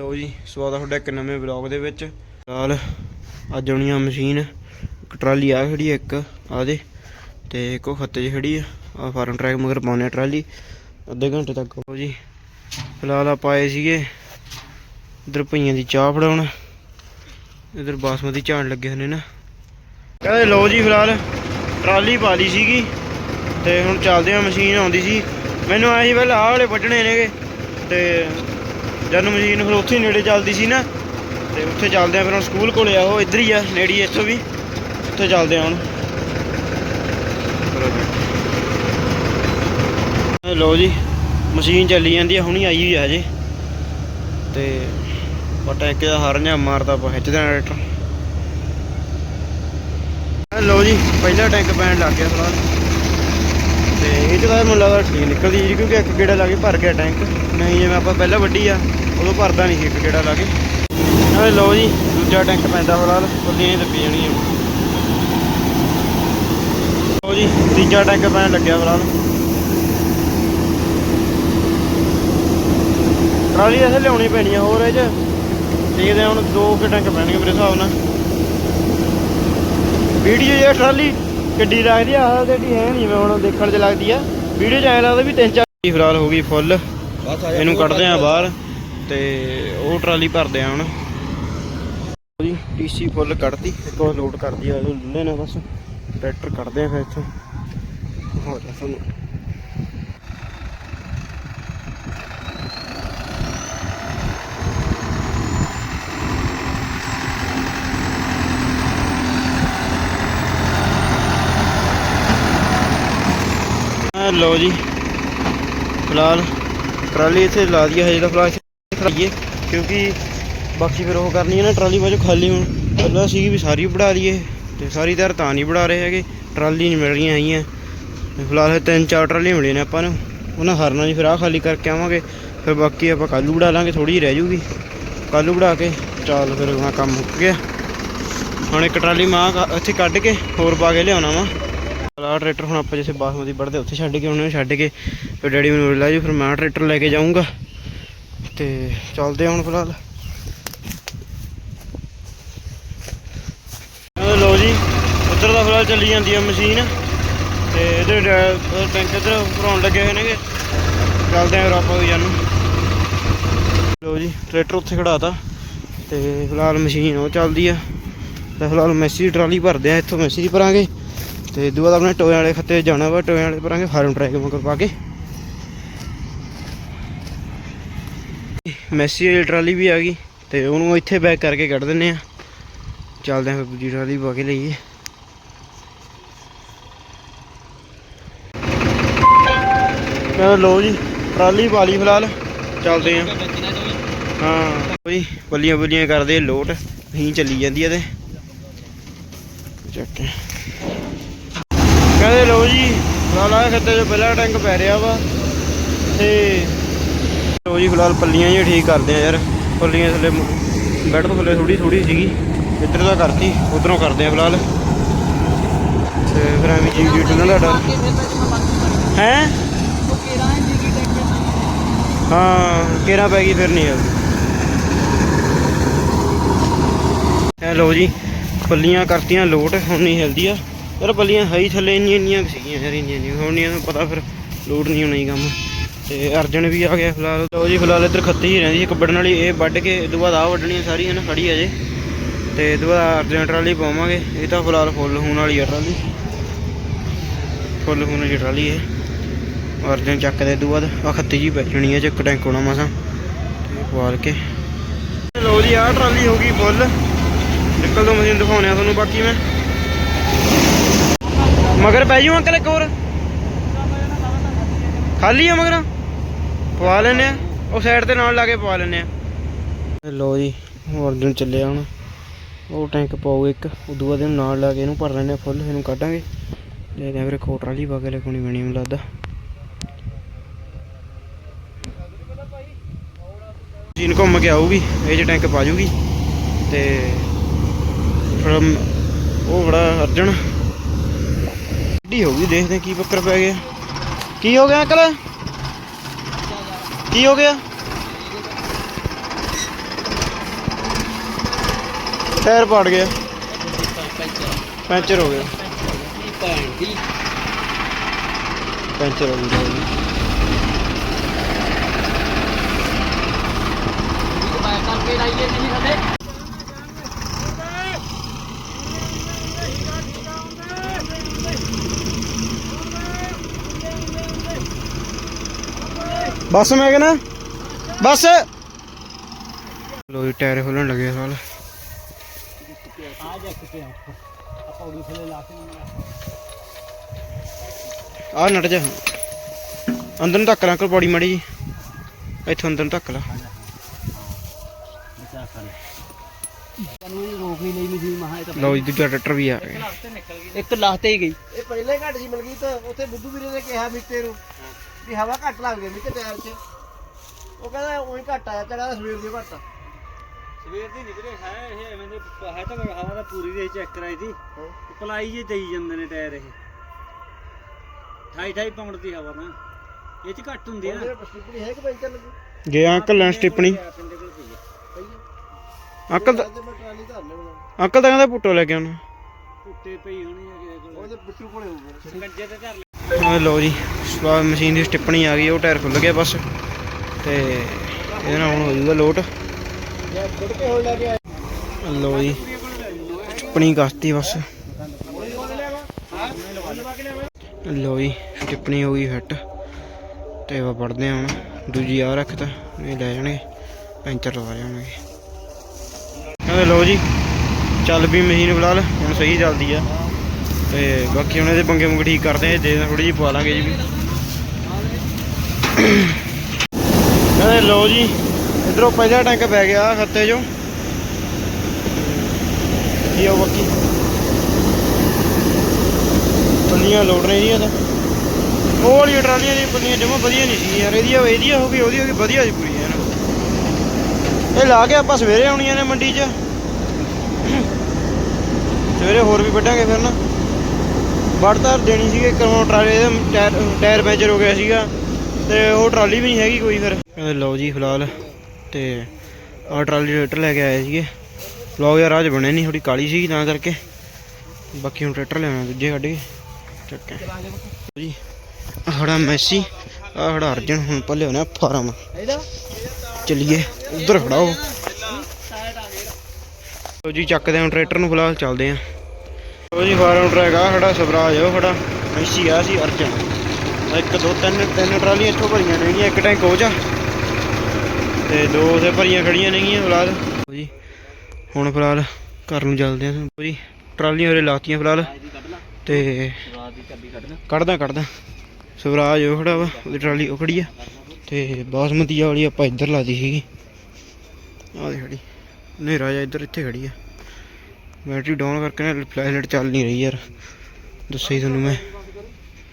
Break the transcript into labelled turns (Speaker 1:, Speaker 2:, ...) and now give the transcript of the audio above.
Speaker 1: ਲਓ ਜੀ, ਸਵਾਗਤ ਹੈ ਤੁਹਾਡਾ ਇੱਕ ਨਵੇਂ ਵਲੌਗ ਦੇ ਵਿੱਚ। ਫਿਲਹਾਲ ਅੱਜ ਆਉਣੀ ਆ ਮਸ਼ੀਨ, ਇੱਕ ਟਰਾਲੀ ਆ ਖੜੀ ਇੱਕ ਆ ਦੇ, ਤੇ ਇੱਕ ਉਹ ਖੱਤੇ 'ਚ ਖੜੀ ਆ ਆ ਫਾਰਮ ਟਰੈਕ ਮਗਰ ਪਾਉਣੇ ਆ ਟਰਾਲੀ, ਅੱਧੇ ਘੰਟੇ ਤੱਕ। ਲਓ ਜੀ, ਫਿਲਹਾਲ ਆਪਾਂ ਆਏ ਸੀਗੇ ਇਧਰ ਭਈਆਂ ਦੀ ਚਾਹ ਫੜਾਉਣ, ਇਧਰ ਬਾਸਮਤੀ ਝਾੜ ਲੱਗੇ ਹੋਏ ਨਾ। ਕਹਿੰਦੇ ਲਓ ਜੀ, ਫਿਲਹਾਲ ਟਰਾਲੀ ਪਾ ਲਈ ਸੀਗੀ, ਤੇ ਹੁਣ ਚੱਲਦੇ ਆ ਮਸ਼ੀਨ ਆਉਂਦੀ ਸੀ। ਮੈਨੂੰ ਆਇਆ ਸੀ, ਪਹਿਲਾਂ ਆਹ ਵਾਲੇ ਵੱਢਣੇ ਨੇਗੇ, ਤੇ ਜਦ ਨੂੰ ਮਸ਼ੀਨ ਫਿਰ ਉੱਥੇ ਨੇੜੇ ਚੱਲਦੀ ਸੀ ਨਾ ਤੇ ਉੱਥੇ ਚੱਲਦੇ ਆ ਫਿਰ ਹੁਣ ਸਕੂਲ ਕੋਲੇ ਆ ਉਹ ਇੱਧਰ ਹੀ ਆ ਨੇੜੇ ਹੀ ਇੱਥੋਂ ਵੀ ਉੱਥੇ ਚੱਲਦੇ ਆ ਹੁਣ। ਲਓ ਜੀ ਮਸ਼ੀਨ ਚੱਲੀ ਜਾਂਦੀ ਆ ਹੁਣੀ ਆਈ ਹੋਈ ਆ ਹਜੇ। ਤੇ ਪਟਾ ਇੱਕ ਦਾ ਹਰਨਿਆ ਮਾਰਦਾ ਪਾ ਖਿੱਚ ਦੇਣਾ ਟਰੈਕਟਰ। ਲਓ ਜੀ ਪਹਿਲਾ ਟੈਂਕ ਪੈਣ ਲੱਗ ਗਿਆ ਫਿਲਹਾਲ ਤੇ ਇਹ ਚ ਤਾਂ ਮੈਨੂੰ ਲੱਗਦਾ ਠੀਕ ਨਿਕਲਦੀ ਜੀ, ਕਿਉਂਕਿ ਇੱਕ ਗੇੜਾ ਲਾ ਕੇ ਭਰ ਗਿਆ ਟੈਂਕ। ਨਹੀਂ, ਜਿਵੇਂ ਆਪਾਂ ਪਹਿਲਾਂ ਵੱਢੀ ਆ, ਉਦੋਂ ਭਰਦਾ ਨਹੀਂ ਸੀ ਇੱਕ ਗੇੜਾ ਲਾ ਕੇ। ਇਹ ਲਓ ਜੀ, ਦੂਜਾ ਟੈਂਕ ਪੈਂਦਾ ਫਿਲਹਾਲ ਫੁੱਲੀਆਂ ਹੀ ਦੱਬੀ ਜਾਣੀਆਂ ਲਓ ਜੀ, ਤੀਜਾ ਟੈਂਕ ਪੈਣ ਲੱਗਿਆ ਫਿਲਹਾਲ। ਟਰਾਲੀ ਐਸੇ ਲਿਆਉਣੀ ਪੈਣੀ ਆ, ਹੋਰ ਇਹ ਚ ਦੇਖਦੇ ਹੁਣ ਦੋ ਕੁ ਟੈਂਕ ਪੈਣਗੇ ਮੇਰੇ ਹਿਸਾਬ ਨਾਲ। ਵੀਡੀਓ ਇਹ ਟਰਾਲੀ ਗੱਡੀ ਲੱਗਦੀ ਆ ਆਹ ਜਿਹੜੀ ਹੈ ਨਹੀਂ ਮੈਂ ਹੁਣ ਦੇਖਣ 'ਚ ਲੱਗਦੀ ਆ। ਵੀਡੀਓ 'ਚ ਐਂ ਲੱਗਦਾ ਵੀ ਤਿੰਨ ਚਾਰ ਟਰਾਲੀ ਫਿਲਹਾਲ ਹੋ ਗਈ ਫੁੱਲ। ਇਹਨੂੰ ਕੱਢਦੇ ਆ ਬਾਹਰ ਤੇ ਉਹ ਟਰਾਲੀ ਭਰਦੇ ਆ ਹੁਣ। ਜੀ ਟੀਸੀ ਫੁੱਲ ਕੱਢਤੀ ਇੱਕ ਵਾਰ ਲੋਡ ਕਰਦੀ ਆ ਇਹਨੂੰ ਲੁੱਲੇ ਨਾ ਬਸ। ਟਰੈਕਟਰ ਕੱਢਦੇ ਆ ਫਿਰ ਇੱਥੋਂ। ਹੋ ਜਾ ਤੁਹਾਨੂੰ ਲਓ ਜੀ। ਫਿਲਹਾਲ ਟਰਾਲੀ ਇੱਥੇ ਲਾ ਦਈਏ, ਹਜੇ ਤਾਂ ਫਿਲਹਾਲ ਇੱਥੇ ਖੜਾਈਏ ਕਿਉਂਕਿ ਬਾਕੀ ਫਿਰ ਉਹ ਕਰਨੀ ਹੈ ਨਾ, ਟਰਾਲੀ ਬਾਜੂ ਖਾਲੀ ਹੁਣ। ਪਹਿਲਾਂ ਸੀਗੀ ਵੀ ਸਾਰੀ ਵੜਾ ਦਈਏ ਤੇ ਸਾਰੀ ਤਾਂ ਤਾਂ ਨਹੀਂ ਵੜਾ ਰਹੇ ਹੈਗੇ, ਟਰਾਲੀ ਨਹੀਂ ਮਿਲ ਰਹੀਆਂ ਹੈਗੀਆਂ। ਫਿਲਹਾਲ ਇਹ ਤਿੰਨ ਚਾਰ ਟਰਾਲੀਆਂ ਮਿਲੀਆਂ ਨੇ ਆਪਾਂ ਨੂੰ, ਉਹਨਾਂ ਹਰਨਾ ਜੀ ਫਿਰ ਆਹ ਖਾਲੀ ਕਰਕੇ ਆਵਾਂਗੇ, ਫਿਰ ਬਾਕੀ ਆਪਾਂ ਕੱਲੂ ਵੜਾ ਲਾਂਗੇ ਥੋੜੀ ਜਿਹੀ ਰਹਿ ਜੂਗੀ। ਕੱਲੂ ਵੜਾ ਕੇ, ਚੱਲ ਫਿਰ ਆਪਣਾ ਕੰਮ ਮੁੱਕ ਗਿਆ। ਹੁਣ ਇੱਕ ਟਰਾਲੀ ਮਾਂ ਇੱਥੇ ਕੱਢ ਕੇ ਹੋਰ ਪਾ ਕੇ ਲਿਆਉਣਾ ਵਾ। ਆ ਟਰੈਕਟਰ ਹੁਣ ਆਪਾਂ ਜਿੱਥੇ ਬਾਸਮਤੀ ਵੜਦੇ ਉੱਥੇ ਛੱਡ ਕੇ ਉਹਨੇ ਛੱਡ ਕੇ ਫਿਰ ਡੈਡੀ ਮੈਨੂੰ ਲੈ ਜੀ ਫਿਰ ਮੈਂ ਟਰੈਕਟਰ ਲੈ ਕੇ ਜਾਊਂਗਾ। ਤੇ ਚੱਲਦੇ ਹਾਂ ਹੁਣ ਫਿਲਹਾਲ। ਲੋ ਜੀ, ਉੱਧਰ ਦਾ ਫਿਲਹਾਲ ਚੱਲੀ ਜਾਂਦੀ ਆ ਮਸ਼ੀਨ। ਤੇ ਇਹਦੇ ਟੈਂਕ ਇੱਧਰ ਭਰਾਉਣ ਲੱਗੇ ਹੋਏ ਨੇਗੇ। ਚੱਲਦੇ ਆ ਫਿਰ ਆਪਾਂ ਜਾਨੂੰ ਲੋ ਜੀ ਟਰੈਕਟਰ ਉੱਥੇ ਖੜਾਤਾ। ਤੇ ਫਿਲਹਾਲ ਮਸ਼ੀਨ ਉਹ ਚੱਲਦੀ ਆ। ਤੇ ਫਿਲਹਾਲ ਮੈਸੀ ਟਰਾਲੀ ਭਰਦੇ ਆ, ਇੱਥੋਂ ਮੈਸੀ ਦੀ ਭਰਾਂਗੇ। ਤੇ ਇਦੋਂ ਬਾਅਦ ਆਪਣੇ ਟੋਇਆਂ ਵਾਲੇ ਖੱਤੇ ਜਾਣਾ ਵਾ, ਟੋਇਆਂ ਵਾਲੇ ਭਰਾਂਗੇ, ਫਾਰਮ ਟਰੈਕ ਮਗਰ ਪਾ ਕੇ। ਮੈਸੀ ਵਾਲੀ ਟਰਾਲੀ ਵੀ ਆ ਗਈ, ਤੇ ਉਹਨੂੰ ਇੱਥੇ ਬੈਕ ਕਰਕੇ ਕੱਢ ਦਿੰਨੇ ਆ। ਚੱਲਦੇ ਆਂ ਫਿਰ ਦੂਜੀ ਟਰਾਲੀ ਪਾ ਕੇ ਲਈਏ। ਚਲੋ ਲਓ ਜੀ, ਟਰਾਲੀ ਪਾ ਲਈ ਫਿਲਹਾਲ, ਚੱਲਦੇ ਆਂ ਹਾਂ ਬਈ ਬੱਲੀਆਂ ਬੱਲੀਆਂ ਕਰਦੇ ਲੋਟ ਨਹੀਂ ਚੱਲੀ ਜਾਂਦੀ ਇਹਦੇ ਚੱਕ ਕਹਿੰਦੇ ਲੋ ਜੀ ਫਿਲਹਾਲ ਆ ਖੱਤੇ 'ਚ ਪਹਿਲਾ ਟੈਂਕ ਪੈ ਰਿਹਾ ਵਾ ਤੇ ਲਓ ਜੀ, ਫਿਲਹਾਲ ਪੱਲੀਆਂ ਹੀ ਠੀਕ ਕਰਦੇ ਆ ਯਾਰ। ਪੱਲੀਆਂ ਥੱਲੇ ਬੈੱਡ ਤੋਂ ਥੱਲੇ ਥੋੜੀ ਥੋੜੀ ਸੀਗੀ, ਇੱਧਰ ਦਾ ਕਰਤੀ, ਉਧਰੋਂ ਕਰਦੇ ਆ ਫਿਲਹਾਲ। ਤੇ ਫਿਰ ਐਵੇਂ ਜੀ ਜੀ ਟੁੱਲਣ ਦਾ ਡਰ ਹੈ? ਹਾਂ, ਕੇਰਾ ਪੈ ਗਈ ਫਿਰ ਨਹੀਂ ਆ ਇਹ ਜੀ, ਪੱਲੀਆਂ ਕਰਤੀਆਂ ਲੋਟ, ਹੁਣ ਨਹੀਂ ਹਿਲਦੀ ਆ। ਯਾਰ ਪੱਲੀਆਂ ਹਾਈ ਥੱਲੇ, ਇੰਨੀਆਂ ਇੰਨੀਆਂ ਸੀਗੀਆਂ ਯਾਰ, ਇੰਨੀਆਂ ਨਹੀਂ। ਹੁਣ ਨਹੀਂ ਤੁਹਾਨੂੰ ਪਤਾ ਫਿਰ ਲੋਡ ਨਹੀਂ ਹੋਣਾ ਹੀ ਕੰਮ। ਤੇ ਅਰਜਨ ਵੀ ਆ ਗਿਆ ਫਿਲਹਾਲ। ਲਓ ਜੀ, ਫਿਲਹਾਲ ਇੱਧਰ ਖੱਤੀ ਹੀ ਰਹਿੰਦੀ ਸੀ ਕੱਬੜਨ ਵਾਲੀ, ਇਹ ਵੱਢ ਕੇ ਇਹ ਤੋਂ ਬਾਅਦ ਆ ਵੱਢਣੀਆਂ ਸਾਰੀਆਂ ਨਾ ਖੜੀ ਅਜੇ ਤੇ ਇਹ ਤੋਂ ਬਾਅਦ ਅਰਜਨ ਟਰਾਲੀ ਪਾਵਾਂਗੇ। ਇਹ ਤਾਂ ਫਿਲਹਾਲ ਫੁੱਲ ਹੋਣ ਵਾਲੀ ਆ ਟਰਾਲੀ। ਫੁੱਲ ਹੋਣ ਵਾਲੀ ਟਰਾਲੀ ਹੈ ਅਰਜਨ ਚੱਕਦੇ ਇਹ ਤੋਂ ਬਾਅਦ। ਆ ਖੱਤੀ ਜੀ ਬੈਠਣੀ ਹੈ ਚ ਇੱਕ ਟੈਂਕ ਹੋਣਾ ਮਸਾਂ। ਤੇ ਪਵਾਲ ਕੇ। ਲਓ ਜੀ, ਆਹ ਟਰਾਲੀ ਹੋ ਗਈ ਫੁੱਲ। ਨਿਕਲ ਤੋਂ ਮਸ਼ੀਨ ਦਿਖਾਉਣੇ ਆ ਤੁਹਾਨੂੰ, ਬਾਕੀ ਮੈਂ। ਮਗਰ ਪੈ ਜੂ ਅੰਕਲ ਇੱਕ ਹੋਰ। ਖਾਲੀ ਆ ਮਗਰ? ਪਵਾ ਲੈਨੇ ਆ। ਉਹ ਸਾਈਡ ਤੇ ਨਾਲ ਲਾ ਕੇ ਪਵਾ ਲੈਨੇ ਆ। ਲੋ ਜੀ ਹੋਰ ਚੱਲਿਆ ਹੁਣ। ਉਹ ਟੈਂਕ ਪਾਉ ਇੱਕ, ਉਦੋਂ ਬਾਅਦ ਇਹਨੂੰ ਨਾਲ ਲਾ ਕੇ ਇਹਨੂੰ ਭਰ ਲੈਨੇ ਫੁੱਲ ਇਹਨੂੰ ਕੱਢਾਂਗੇ। ਲੈ ਲੈ ਵੀਰੇ ਕੋਟ ਵਾਲੀ ਪਾ ਕੇ ਬਣੀ ਮੈਨੂੰ ਲੱਗਦਾ। ਮਸ਼ੀਨ ਘੁੰਮ ਕੇ ਆਊਗੀ, ਇਹ ਜੇ ਟੈਂਕ ਪਾ ਜੂਗੀ। ਤੇ ਉਹ ਬੜਾ ਅਰਜਨ। ਢੀ ਹੋ ਗਈ, ਦੇਖਦੇ ਕੀ ਬੱਕਰ ਪੈ ਗਿਆ। ਕੀ ਹੋ ਗਿਆ ਅੰਕਲ? ਕੀ ਹੋ ਗਿਆ? ਟਾਇਰ ਪਾੜ ਗਿਆ। ਪੈਂਚਰ ਹੋ ਗਿਆ। ਪੈਂਚਰ ਹੋ ਗਿਆ।
Speaker 2: ਕਰਕੇ ਲਾਈਏ ਨਹੀਂ ਥੱਲੇ
Speaker 1: ਬਸ ਮੈਂ ਕਹਿੰਦਾ ਬਸ। ਲੋ ਜੀ ਟਾਇਰ ਖੋਲਣ ਲੱਗੇ ਸਾਲ
Speaker 2: ਆ ਜਾ ਕਿਤੇ ਆਪਾਂ ਉਹਦੀ ਥੱਲੇ ਲਾ ਕੇ
Speaker 1: ਆ ਨਟ ਜਾ ਅੰਦਰ ਨੂੰ ਧੱਕ ਲਾ ਅੰਕਲ ਪੌੜੀ ਮਾੜੀ ਜੀ। ਇੱਥੋਂ ਅੰਦਰ ਨੂੰ ਧੱਕ ਲਾ।
Speaker 2: ਬਚਾ ਕਰ ਤੈਨੂੰ ਇਹ ਰੋਕ ਨਹੀਂ ਲਈ ਮਸ਼ੀਨ ਮਹਾ ਇਹ ਤਾਂ
Speaker 1: ਲੋ ਜੀ ਦੂਜਾ ਟਰੈਕਟਰ ਵੀ ਆ ਗਿਆ।
Speaker 2: ਇੱਕ ਲਾਸਤੇ ਹੀ ਗਈ।
Speaker 3: ਇਹ ਪਹਿਲੇ ਘੱਟ ਸੀ ਮਿਲ ਗਈ ਤਾਂ ਉੱਥੇ ਬੁੱਧੂ ਵੀਰੇ ਨੇ ਕਿਹਾ ਮਿੱਤੇ ਨੂੰ। ਵੀ ਹਵਾ ਘੱਟ ਲੱਗ ਗਈ ਮਿੱਤੇ ਟਾਇਰ 'ਚ। ਉਹ ਕਹਿੰਦਾ ਉਹੀ ਘੱਟ ਆਇਆ ਚੜਾ ਸਵੇਰ ਦੀ ਘੱਟ ਆ।
Speaker 2: ਸਵੇਰ ਦੀ ਨਿਕਲੇ ਹੈ ਇਹ ਐਵੇਂ ਦੇ ਹੈ ਤਾਂ ਹਵਾ ਦਾ ਪੂਰੀ ਦੇ ਚੈੱਕ ਕਰਾਈ ਦੀ। ਪਲਾਈ ਜੇ ਦੇਈ ਜਾਂਦੇ ਨੇ ਟਾਇਰ ਇਹ। 28 28 ਪਾਉਂਡ ਦੀ ਹਵਾ ਨਾ। ਇਹ ਚ ਘੱਟ ਹੁੰਦੀ ਆ।
Speaker 3: ਉਹਦੇ ਪਸਟਿਪੜੀ ਹੈ ਕਿ ਪੈਂਚਰ ਲੱਗੀ?
Speaker 1: ਗਿਆ ਅੰਕਲ ਲੈਣ ਸਟਿਪਣੀ।
Speaker 2: ਪਿੰਡੇ ਕੋਲ ਪਈ ਆ।
Speaker 3: ਪਈ
Speaker 1: ਅੰਕਲ ਤਾਂ-
Speaker 3: ਤੇ ਮੈਂ ਟਰਾਲੀ ਧਰ ਲੈਣਾ
Speaker 1: ਅੰਕਲ ਤਾਂ ਕਹਿੰਦਾ ਪੁੱਟੋ ਲੈ ਕੇ ਆਉਣਾ।
Speaker 2: ਉੱਤੇ ਪਈ ਹੋਣੀ ਆ ਕਿਸੇ ਕੋਲ।
Speaker 3: ਉਹਦੇ ਬਿੱਟੂ ਕੋਲੇ ਹੋਊਗਾ।
Speaker 2: ਕੰਜੇ ਤੇ ਧਰ ਲੈ
Speaker 1: ਆ ਲੋ ਜੀ ਸਵਾ ਮਸ਼ੀਨ ਦੀ ਸਟਿੱਪਣੀ ਆ ਗਈ, ਉਹ ਟਾਇਰ ਖੁੱਲ ਗਿਆ ਬਸ। ਤੇ ਇਹਦੇ ਨਾਲ ਹੁਣ ਹੋ ਜਾਊਗਾ ਲੋਟ। ਲਓ ਜੀ ਸਟਿਪਣੀ ਕਸਤੀ ਬਸ। ਲਓ ਜੀ ਸਟਿੱਪਣੀ ਹੋ ਗਈ ਫਿੱਟ। ਤੇ ਆਪਾਂ ਪੜਦੇ ਹਾਂ ਹੁਣ। ਦੂਜੀ ਆ ਰੱਖਤਾ ਇਹ ਲੈ ਜਾਣਗੇ, ਪੈਂਚਰ ਲਵਾ ਜਾਣਗੇ ਲਓ ਜੀ, ਚੱਲ ਵੀ ਮਸ਼ੀਨ ਫਿਲਹਾਲ, ਹੁਣ ਸਹੀ ਚੱਲਦੀ ਆ। ਤੇ ਬਾਕੀ ਉਹਨਾਂ ਦੇ ਬੰਗੇ ਪੁੰਗੇ ਠੀਕ ਕਰਦੇ ਆ ਦੇ ਥੋੜੀ ਜਿਹੀ ਪਵਾ ਲਾਂਗੇ ਜੀ ਵੀ। ਕਹਿੰਦੇ ਲੋ ਜੀ, ਇਧਰੋਂ ਪਹਿਲਾ ਟੈਂਕ ਪੈ ਗਿਆ ਖੱਤੇ 'ਚੋਂ। ਕੀ ਆ ਬਾਕੀ? ਪੱਲੀਆਂ ਲੋੜ ਨੇ ਜੀ ਤਾਂ। ਉਹ ਵਾਲੀ ਟਰਾਲੀਆਂ ਦੀ ਪੱਲੀਆਂ ਜਮਾ ਵਧੀਆ ਨਹੀਂ ਸੀ ਯਾਰ ਇਹਦੀ ਇਹਦੀ ਹੋ ਗਈ ਉਹਦੀ ਹੋ ਗਈ ਵਧੀਆ ਸੀ ਪੂਰੀ ਯਾਰ। ਇਹ ਲਾ ਕੇ ਆਪਾਂ ਸਵੇਰੇ ਆਉਣੀਆਂ ਨੇ ਮੰਡੀ 'ਚ। ਸਵੇਰੇ ਹੋਰ ਵੀ ਵੱਢਾਂਗੇ ਫਿਰ ਨਾ। ਵੜਤਾ ਦੇਣੀ ਸੀਗੇ ਕਰਮੋਂ ਟਰਾਲੇ ਦੇ ਟਾਇਰ ਟਾਇਰ ਪੈਂਚਰ ਹੋ ਗਿਆ ਸੀਗਾ, ਤੇ ਉਹ ਟਰਾਲੀ ਵੀ ਨਹੀਂ ਹੈਗੀ ਕੋਈ ਫਿਰ। ਲਓ ਜੀ ਫਿਲਹਾਲ, ਤੇ ਆਹ ਟਰਾਲੀ ਟਰੈਕਟਰ ਲੈ ਕੇ ਆਏ ਸੀਗੇ। ਵਲੌਗ ਯਾਰ ਅੱਜ ਬਣੇ ਨਹੀਂ ਥੋੜੀ ਕਾਲੀ ਸੀਗੀ ਤਾਂ ਕਰਕੇ। ਬਾਕੀ ਹੁਣ ਟਰੈਕਟਰ ਲਿਆਉਣਾ ਦੂਜੇ ਕੱਢ ਕੇ। ਚੱਕੇ ਜੀ, ਆਹ ਮੈਸੀ ਆ ਖੜਾ ਅਰਜਨ, ਹੁਣ ਪੱਲੇ ਹੋਣਾ ਫਾਰਮ।
Speaker 3: ਇਹਦਾ
Speaker 1: ਚੱਲੀਏ, ਉਧਰ ਖੜਾਓ ਲੋ ਜੀ, ਚੱਕਦੇ ਹਾਂ ਟਰੈਕਟਰ ਨੂੰ ਫਿਲਹਾਲ, ਚੱਲਦੇ ਆਂ ਲੋ ਜੀ ਫਾਰਮ ਟਰੈਕ ਆ ਖੜਾ ਸਵਰਾਜ ਉਹ ਖੜਾ ਮੈਸੀ ਆ ਸੀ, ਅਰਜਨ। ਇੱਕ, ਦੋ, ਤਿੰਨ ਤਿੰਨ ਟਰਾਲੀਆਂ ਇੱਥੋਂ ਭਰੀਆਂ ਨੇਗੀਆਂ, ਇੱਕ ਟੈਂਕ ਉਹ 'ਚ ਤੇ ਦੋ ਉਥੇ ਭਰੀਆਂ ਖੜੀਆਂ ਨੇਗੀਆਂ, ਫਿਲਹਾਲ। ਜੀ, ਹੁਣ ਫਿਲਹਾਲ ਘਰ ਨੂੰ ਚੱਲਦੇ ਆ ਲਓ ਜੀ। ਟਰਾਲੀਆਂ ਉਰੇ ਲਾਤੀਆਂ ਫਿਲਹਾਲ। ਤੇ ਕੱਢਦਾ ਕੱਢਦਾ। ਸਵਰਾਜ ਉਹ ਖੜਾ ਵਾ, ਉਹਦੀ ਟਰਾਲੀ ਉਹ ਖੜੀ ਆ। ਤੇ ਬਾਸਮਤੀ ਵਾਲੀ ਆਪਾਂ ਇੱਧਰ ਲਾਦੀ ਸੀਗੀ। ਆਹ ਦੇ ਖੜੀ ਹਨੇਰਾ ਜਿਹਾ ਇੱਧਰ ਇੱਥੇ ਖੜੀ ਆ। ਬੈਟਰੀ ਡਾਊਨ ਕਰਕੇ ਨਾ ਫਲੈਸ਼ ਲਾਈਟ ਚੱਲ ਨਹੀਂ ਰਹੀ ਯਾਰ। ਦੱਸਿਆ ਹੀ ਤੁਹਾਨੂੰ ਮੈਂ।